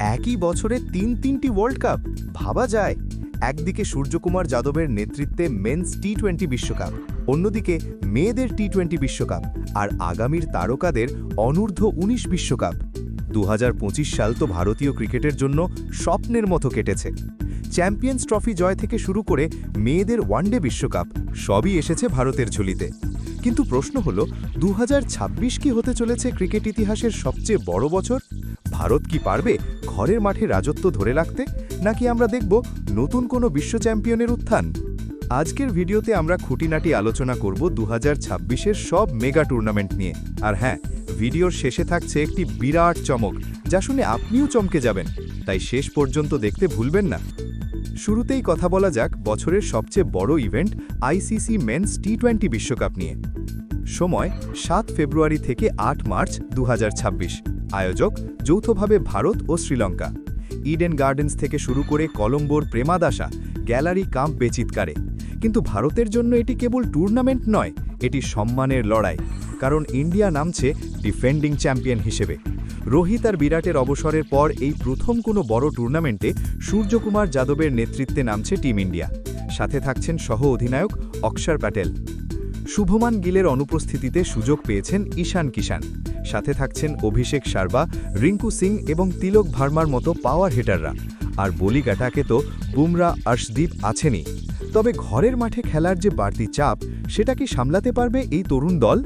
একই বছরে তিন তিনটি ওয়ার্ল্ড কাপ ভাবা যায়। একদিকে সূর্যকুমার যাদবের নেতৃত্বে মেন্স টি টোয়েন্টি বিশ্বকাপ, অন্যদিকে মেয়েদের টি টোয়েন্টি বিশ্বকাপ আর আগামীর তারকাদের অনূর্ধ্ব উনিশ বিশ্বকাপ। দু হাজার পঁচিশ সাল তো ভারতীয় ক্রিকেটের জন্য স্বপ্নের মতো কেটেছে। চ্যাম্পিয়ন্স ট্রফি জয় থেকে শুরু করে মেয়েদের ওয়ানডে বিশ্বকাপ সবই এসেছে ভারতের ঝুলিতে। কিন্তু প্রশ্ন হল দু হাজার ছাব্বিশ কি হতে চলেছে ক্রিকেট ইতিহাসের সবচেয়ে বড় বছর? ভারত কি পারবে ঘরের মাঠে রাজত্ব ধরে রাখতে, নাকি আমরা দেখব নতুন কোনো বিশ্ব চ্যাম্পিয়নের উত্থান? আজকের ভিডিওতে আমরা খুঁটিনাটি আলোচনা করব দু হাজার সব মেগা টুর্নামেন্ট নিয়ে। আর হ্যাঁ ভিডিওর শেষে থাকছে একটি বিরাট চমক, যা শুনে আপনিও চমকে যাবেন। তাই শেষ পর্যন্ত দেখতে ভুলবেন না। শুরুতেই কথা বলা যাক বছরের সবচেয়ে বড় event ICC men's T twenty বিশ্বকাপ নিয়ে। সময় সাত ফেব্রুয়ারি থেকে আট মার্চ দু হাজার ছাব্বিশ। আয়োজক যৌথভাবে ভারত ও শ্রীলঙ্কা। ইডেন গার্ডেন্স থেকে শুরু করে কলম্বোর প্রেমাদাসা গ্যালারি কাম্প বেচিতকারে কিন্তু ভারতের জন্য এটি কেবল টুর্নামেন্ট নয়, এটি সম্মানের লড়াই, কারণ ইন্ডিয়া নামছে ডিফেন্ডিং চ্যাম্পিয়ন হিসেবে। রোহিত আর বিরাটের অবসরের পর এই প্রথম কোনো বড় টুর্নামেন্টে সূর্যকুমার যাদবের নেতৃত্বে নামছে টিম ইন্ডিয়া। সাথে থাকছেন সহ অধিনায়ক অক্ষর প্যাটেল। শুভমান গিলের অনুপস্থিতিতে সুযোগ পেয়েছেন ঈশান কিষান সাথে থাকছেন অভিষেক শার্বা রিঙ্কু সিং এবং তিলক ভার্মার মতো পাওয়ার হিটাররা আর বলিগাটাকে তো বুমরা আর্শদীপ আছেনই। তবে ঘরের মাঠে খেলার যে বাড়তি চাপ, সেটা কি সামলাতে পারবে এই তরুণ দল?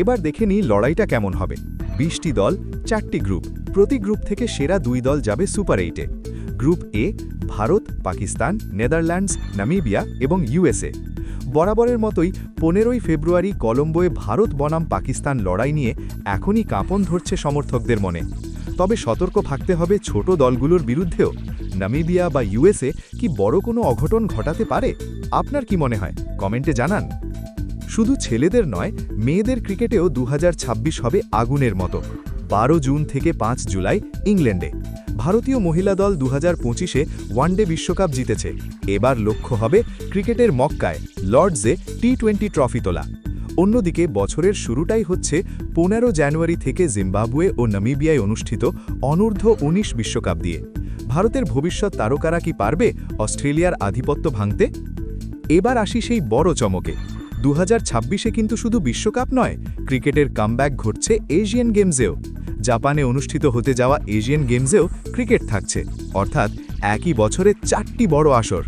এবার দেখে নিই লড়াইটা কেমন হবে। বিশটি দল, চারটি গ্রুপ প্রতি গ্রুপ থেকে সেরা দুই দল যাবে সুপার এইটে group A, Bharat, Pakistan, Netherlands, Namibia এবং ইউএসএ। বরাবরের মতোই পনেরোই ফেব্রুয়ারি কলম্বোয় ভারত বনাম পাকিস্তান লড়াই নিয়ে এখনই কাঁপন ধরছে সমর্থকদের মনে। তবে সতর্ক থাকতে হবে ছোট দলগুলোর বিরুদ্ধেও। নামিবিয়া বা ইউএসএ কি বড় কোনো অঘটন ঘটাতে পারে? আপনার কি মনে হয়? কমেন্টে জানান। শুধু ছেলেদের নয়, মেয়েদের ক্রিকেটেও দু হাজার ছাব্বিশ হবে আগুনের মতো। বারো জুন থেকে পাঁচ জুলাই ইংল্যান্ডে। ভারতীয় মহিলা দল দু হাজার পঁচিশে ওয়ানডে বিশ্বকাপ জিতেছে। এবার লক্ষ্য হবে ক্রিকেটের মক্কায় লর্ডসে টি টোয়েন্টি ট্রফি তোলা। অন্যদিকে বছরের শুরুটাই হচ্ছে পনেরো জানুয়ারি থেকে জিম্বাবুয়ে ও নামিবিয়ায় অনুষ্ঠিত অনূর্ধ্ব উনিশ বিশ্বকাপ দিয়ে। ভারতের ভবিষ্যৎ তারকারা কি পারবে অস্ট্রেলিয়ার আধিপত্য ভাঙতে? এবার আসি সেই বড় চমকে। দু হাজার কিন্তু শুধু বিশ্বকাপ নয়, ক্রিকেটের কামব্যাক ঘটছে এশিয়ান গেমসেও। জাপানে অনুষ্ঠিত হতে যাওয়া এশিয়ান গেমসেও ক্রিকেট থাকছে, অর্থাৎ একই বছরে চারটি বড় আসর।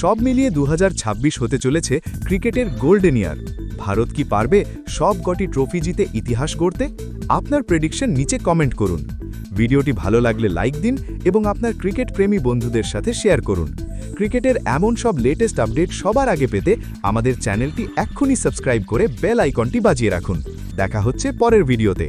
সব মিলিয়ে দু হাজার ছাব্বিশ হতে চলেছে ক্রিকেটের গোল্ডেন ইয়ার। ভারত কি পারবে সব কটি ট্রফি জিতে ইতিহাস গড়তে? আপনার প্রেডিকশন নিচে কমেন্ট করুন। ভিডিওটি ভালো লাগলে লাইক দিন এবং আপনার ক্রিকেট প্রেমী বন্ধুদের সাথে শেয়ার করুন। ক্রিকেটের এমন সব লেটেস্ট আপডেট সবার আগে পেতে আমাদের চ্যানেলটি এক্ষুনি সাবস্ক্রাইব করে বেল আইকনটি বাজিয়ে রাখুন। দেখা হচ্ছে পরের ভিডিওতে